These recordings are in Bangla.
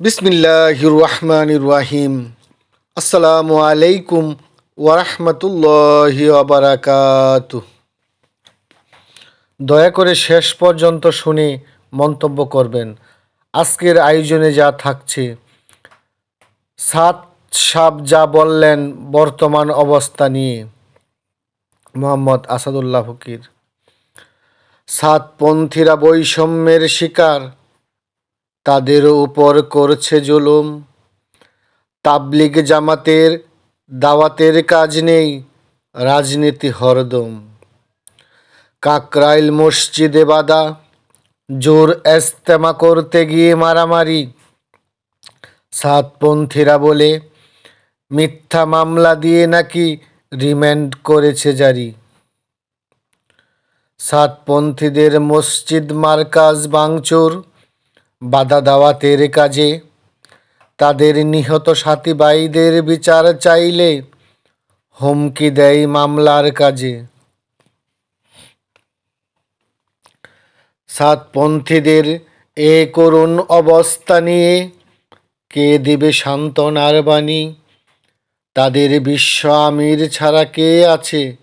বিসমিল্লাহির রহমানির রাহিম আসসালামু আলাইকুম ওয়ারহমতুল্লাহি ওবারাকাত দয়া করে শেষ পর্যন্ত শুনে মন্তব্য করবেন। আজকের আয়োজনে যা থাকছে, সাত সাপ যা বললেন বর্তমান অবস্থা নিয়ে, মোহাম্মদ আসাদুল্লাহ ফকির। সাতপন্থীরা বৈষম্যের শিকার তাদের উপর করছে জুলুম। তাবলিগ জামাতের দাওয়াতের কাজ নেই, রাজনীতি হরদম। কাকরাইল মসজিদে বাদা জোর এস্তেমা করতে গিয়ে মারামারি। সাতপন্থীরা বলে, মিথ্যা মামলা দিয়ে নাকি রিমান্ড করেছে জারি। সাতপন্থীদের মসজিদ মার্কাজ বাংচুর বাধা দাওয়াতের কাজে। তাদের নিহত সাথী ভাইদের বিচার চাইলে হুমকি দেয় মামলার কাজে। সাতপন্থীদের এ করুণ অবস্থা নিয়ে কে দেবে সান্ত্বনার বাণী? তাদের বিশ্ব আমির ছাড়া কে আছে?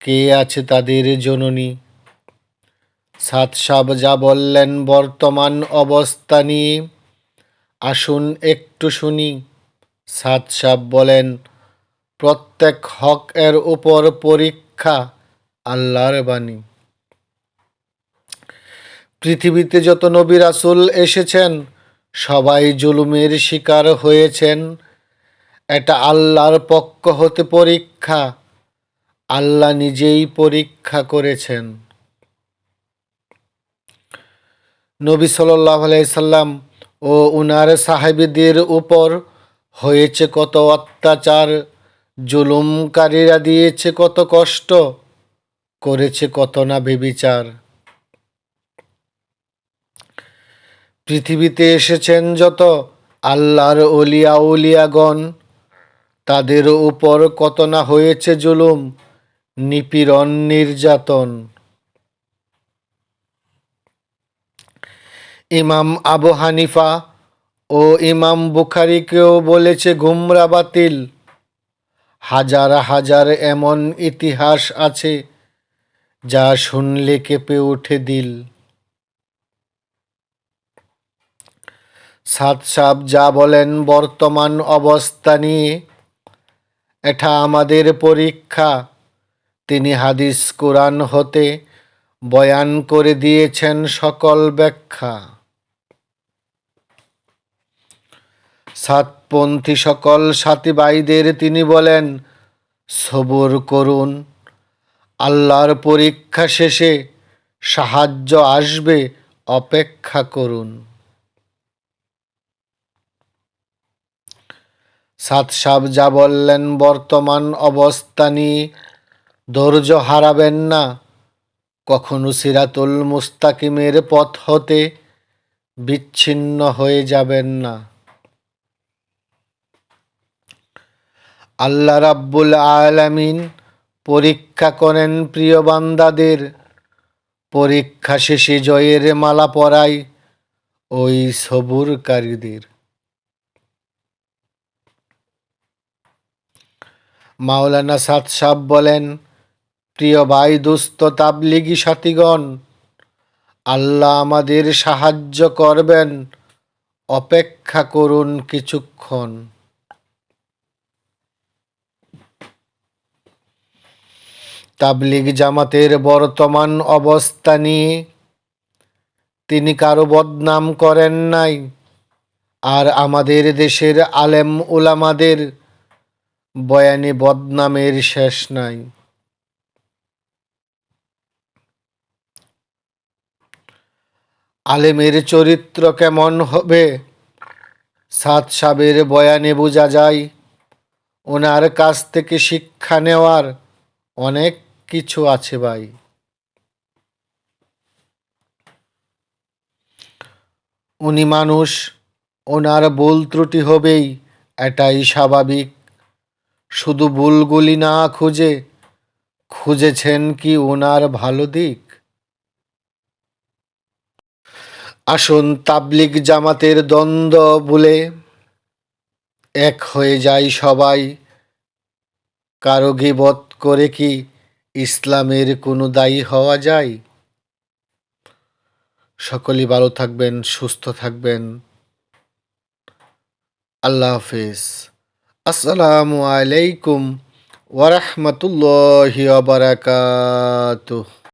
কে আছে তাদের জননী? সাত সাব যা বললেন বর্তমান অবস্থা নিয়ে। আসুন একটু শুনি। সাত সাব বলেন, প্রত্যেক হক এর উপর পরীক্ষা আল্লাহর বাণী। পৃথিবীতে যত নবী রাসুল এসেছেন, সবাই জুলুমের শিকার হয়েছেন। এটা আল্লাহর পক্ষ হতে পরীক্ষা। আল্লাহ নিজেই পরীক্ষা করেছেন। নবী সাল্লাহ সাল্লাম ও উনার সাহেবীদের উপর হয়েছে কত অত্যাচার, জুলুমকারীরা দিয়েছে কত কষ্ট, করেছে কত না বেবিচার। পৃথিবীতে এসেছেন যত আল্লাহর অলিয়া উলিয়াগণ, তাদের উপর কত না হয়েছে জুলুম, নিপীড়ন, নির্যাতন। ইমাম আবু হানিফা ও ইমাম বুখারিকেও বলেছে গুমরা বাতিল। হাজার হাজার এমন ইতিহাস আছে যা শুনলে কেঁপে ওঠে দিল। সাত সাপ যা বলেন বর্তমান অবস্থা নিয়ে, এটা আমাদের পরীক্ষা। তিনি হাদিস কোরআন হতে বয়ান করে দিয়েছেন সকল ব্যাখ্যা। সাতপন্থী সকল সাথী ভাইদের তিনি বলেন, সবর করুন। আল্লাহর পরীক্ষা শেষে সাহায্য আসবে, অপেক্ষা করুন। সাত সাব যা বললেন, বর্তমান অবস্থা নিয়ে ধৈর্য হারাবেন না। কখনো সিরাতুল মুস্তাকিমের পথ হতে বিচ্ছিন্ন হয়ে যাবেন না। আল্লাহ রাব্বুল আলামিন পরীক্ষা করেন প্রিয় বান্দাদের। পরীক্ষা শেষে জয়ের মালা পরাই ওই সবুরকারীদের। মাওলানা সাদ সাহ বলেন, প্রিয় ভাই দুস্থ তাবলিগি সাথীগণ, আল্লাহ আমাদের সাহায্য করবেন। অপেক্ষা করুন কিছুক্ষণ। তাবলিগ জামাতের বর্তমান অবস্থা নিয়ে তিনি কারও বদনাম করেন নাই। আর আমাদের দেশের আলেম উলামাদের বয়ানে বদনামের শেষ নাই। আলেমের চরিত্র কেমন হবে? সাত সাবের বয়ানে বোঝা যায়, ওনার কাছ থেকে শিক্ষা নেওয়ার অনেক কিছু আছে ভাই। উনি মানুষ, ওনার ভুল ত্রুটি হবেই, এটাই স্বাভাবিক। শুধু ভুলগুলি না খুঁজে, খুঁজেছেন কি ওনার ভালো দিক? আসুন তাবলিগ জামাতের দ্বন্দ্ব বলে এক হয়ে যায় সবাই। কারও গিবত করে কি ইসলামের কোনো দায়ী হওয়া যায়? সকলেই ভালো থাকবেন, সুস্থ থাকবেন। আল্লাহ হাফিজ। আসসালামু আলাইকুম ওরহমতুল্লাহি বারাকাতুহ।